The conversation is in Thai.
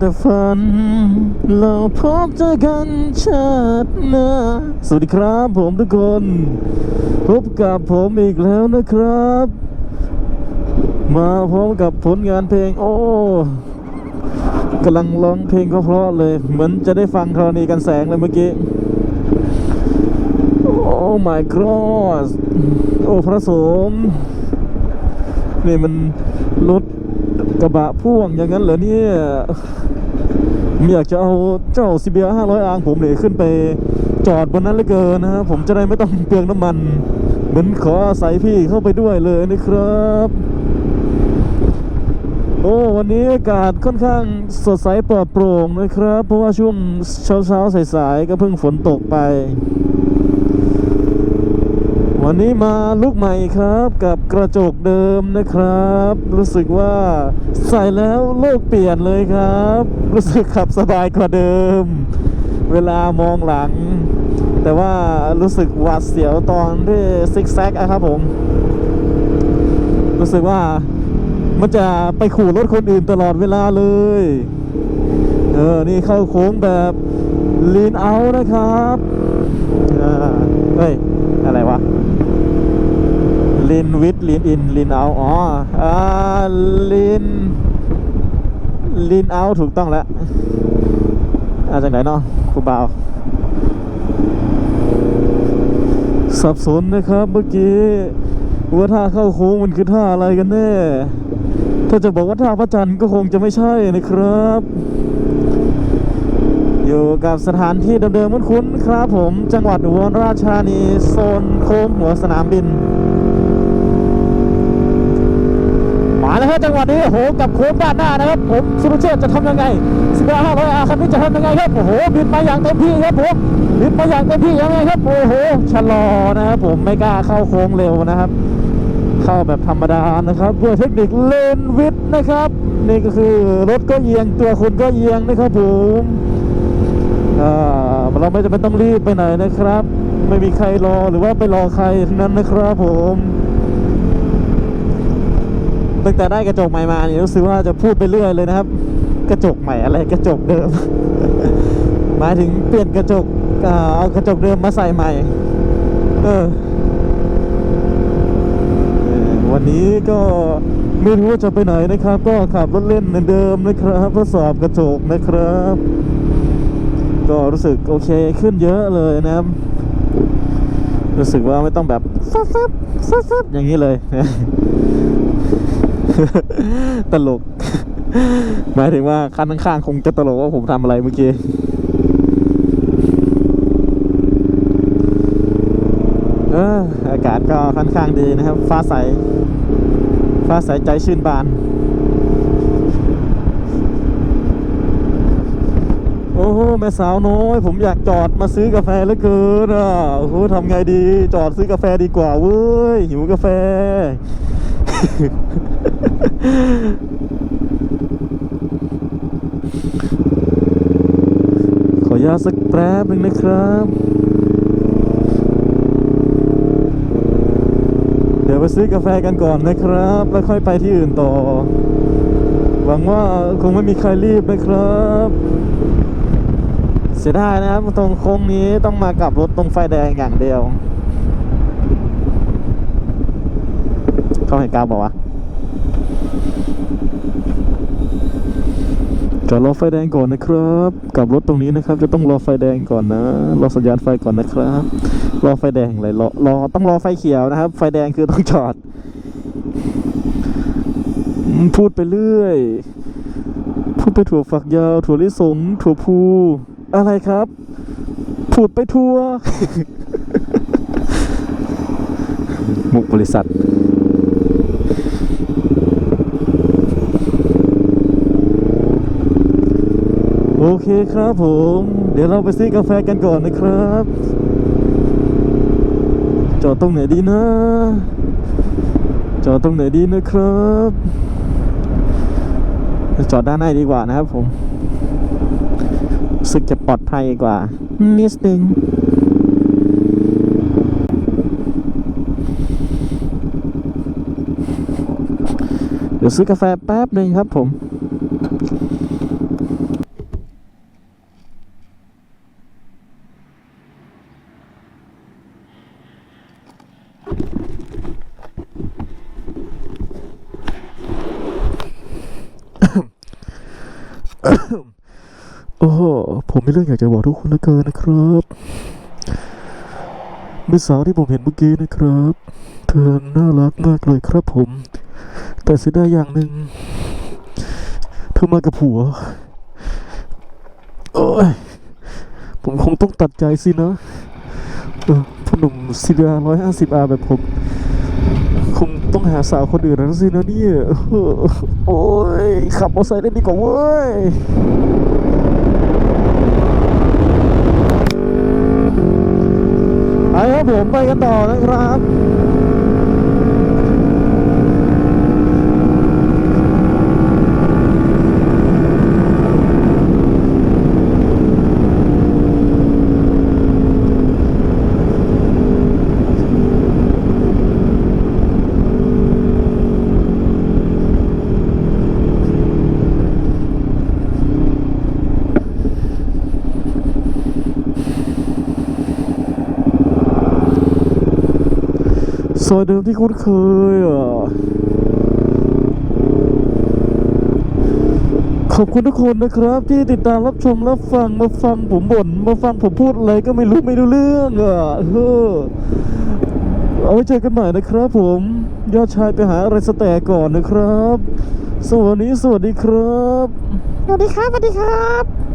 แต่ฝัน เราพบเจอกันชาติหน้าสวัสดีครับผมทุกคน พบกับผมอีกแล้วนะครับ มาพร้อมกับผลงานเพลง โอ้กำลังร้องเพลงเพราะเลย เหมือนจะได้ฟังธรณีกันแสงเลยเมื่อกี้ โอ้ my god โอ้พระสงฆ์นี่มันรถ กระบะพ่วงอย่างนั้นเหรอเนี่ยผมอยากจะเอาเจ้า CBR 500อางผมเนี่ยขึ้นไปจอดบนนั้นเลยเกินนะฮะผมจะได้ไม่ต้องเปลืองน้ำมัน เหมือนขออาศัยพี่เข้าไปด้วยเลยนะครับ โอ้วันนี้อากาศค่อนข้างสดใสปลอดโปร่งนะครับ เพราะว่าช่วงเช้าๆสายๆก็เพิ่งฝนตกไป วันนี้มาลุกใหม่ครับกับกระจกเดิมนะครับ รู้สึกว่าใส่แล้วโลกเปลี่ยนเลยครับ รู้สึกขับสบายกว่าเดิม เวลามองหลัง แต่ว่ารู้สึกหวาดเสียวตอนที่ซิกแซกอะครับผม รู้สึกว่ามันจะไปขู่รถคนอื่นตลอดเวลาเลย เออ นี่เข้าโค้งแบบลีนเอานะครับอ่าเฮ้ย อะไรวะ ลีนวิดลีนอินลีนเอาอ๋ออ่าลีนลีนเอาถูกต้องแล้วอาจากไหนเนาะครูบ่าวสับสนนะครับเมื่อกี้ว่าท่าเข้าโค้งมันคือท่าอะไรกันแน่ ถ้าจะบอกว่าท่าพระจันทร์ก็คงจะไม่ใช่นะครับ อยู่กับสถานที่เดิมๆคุ้นๆครับผมจังหวัดอุบลราชธานีโซนโค้งหัวสนามบิน มาแล้วครับจังหวัด นี้โอ้โหกับโค้งด้านหน้านะครับ ผมสุรเชษจะทำยังไงสิบห้าร้อยอาคันนี้จะทำยังไงครับโอ้โหบินมาอย่างเต็มที่ครับผมบินมาอย่างเต็มที่ยังไงครับโอ้โหชะลอนะครับผมไม่กล้าเข้าโค้งเร็วนะครับ เข้าแบบธรรมดานะครับด้วยเทคนิคเลนวิดนะครับ นี่ก็คือรถก็เอียงตัวคุณก็เอียงนะครับผมเราไม่จำเป็นต้องรีบไปไหนนะครับ ไม่มีใครรอหรือว่าไปรอใครทั้งนั้นนะครับผม ตั้งแต่ได้กระจกใหม่มาเนี่ยรู้สึกว่าจะพูดไปเรื่อยเลยนะครับ กระจกใหม่อะไรกระจกเดิม หมายถึงเปลี่ยนกระจกเอากระจกเดิมมาใส่ใหม่ เออ วันนี้ก็ไม่รู้ว่าจะไปไหนนะครับ ก็ขับรถเล่นเหมือนเดิมนะครับทดสอบกระจกนะครับ ก็รู้สึกโอเคขึ้นเยอะเลยนะครับ รู้สึกว่าไม่ต้องแบบซับซับซับซับอย่างนี้เลย ตลก หมายถึงว่าคันข้างๆคงจะตลกว่าผมทำอะไรเมื่อกี้เอออากาศก็ค่อนข้างดีนะครับ ฟ้าใส ฟ้าใสใจชื่นบาน โอ้โหแม่สาวน้อย ผมอยากจอดมาซื้อกาแฟเหลือเกินอะโอ้โหทำไงดี จอดซื้อกาแฟดีกว่าเว้ย หิวกาแฟ ขออนุญาสักแป๊บหนึ่งนะครับ เดี๋ยวไปซื้อกาแฟกันก่อนนะครับ แล้วค่อยไปที่อื่นต่อ หวังว่าคงไม่มีใครรีบนะครับเสียดายนะครับตรงโค้งนี้ต้องมากับรถตรงไฟแดงอย่างเดียว เขาให้กาวบอกว่าจอดรอไฟแดงก่อนนะครับ กับรถตรงนี้นะครับ จะต้องรอไฟแดงก่อนนะรอสัญญาณไฟก่อนนะครับ รอไฟแดงเลยรอรอต้องรอไฟเขียวนะครับ ไฟแดงคือต้องจอด พูดไปเรื่อย พูดไปถั่วฝักยาว ถั่วลิสงถั่วพูอะไรครับ พูดไปทั่ว มุกบริษัท เคครับผม เดี๋ยวเราไปซื้อกาแฟกันก่อนนะครับ จอดตรงไหนดีนะ จอดตรงไหนดีนะครับ จอดด้านในดีกว่านะครับผมสึกจะปลอดภัยกว่า นิดนึงเดี๋ยวซื้อกาแฟแป๊บหนึ่งครับผม โอ้ผมมีเรื่องอยากจะบอกทุกคนเหลือเกินนะครับเมื่อสาวที่ผมเห็นเมื่อกี้นะครับ เธอน่ารักมากเลยครับผม แต่เสียดายอย่างหนึ่งเธอมากับผัว โอ้ย ผมคงต้องตัดใจสินะเออพ่อหนุ่มซีเรียร้อยห้าสิบอาแบบผม คง ต้องหาสาวคนอื่นแล้วสินะเนี่ยโอ้ย ขับมอเตอร์ไซค์ได้ดีกว่าเว้ยไปครับผมไปกันต่อนะครับ ซอยเดิมที่คุ้นเคยอะขอบคุณทุกคนนะครับ ที่ติดตามรับชมรับฟังมาฟังผมบ่นมาฟังผมพูดอะไรก็ไม่รู้ไม่รู้เรื่องอะเออเอาไว้เจอกันใหม่นะครับผมยอดชายไปหาอะไรสแตกก่อนนะครับสวัสดีสวัสดีครับ สวัสดีครับ สวัสดีครับ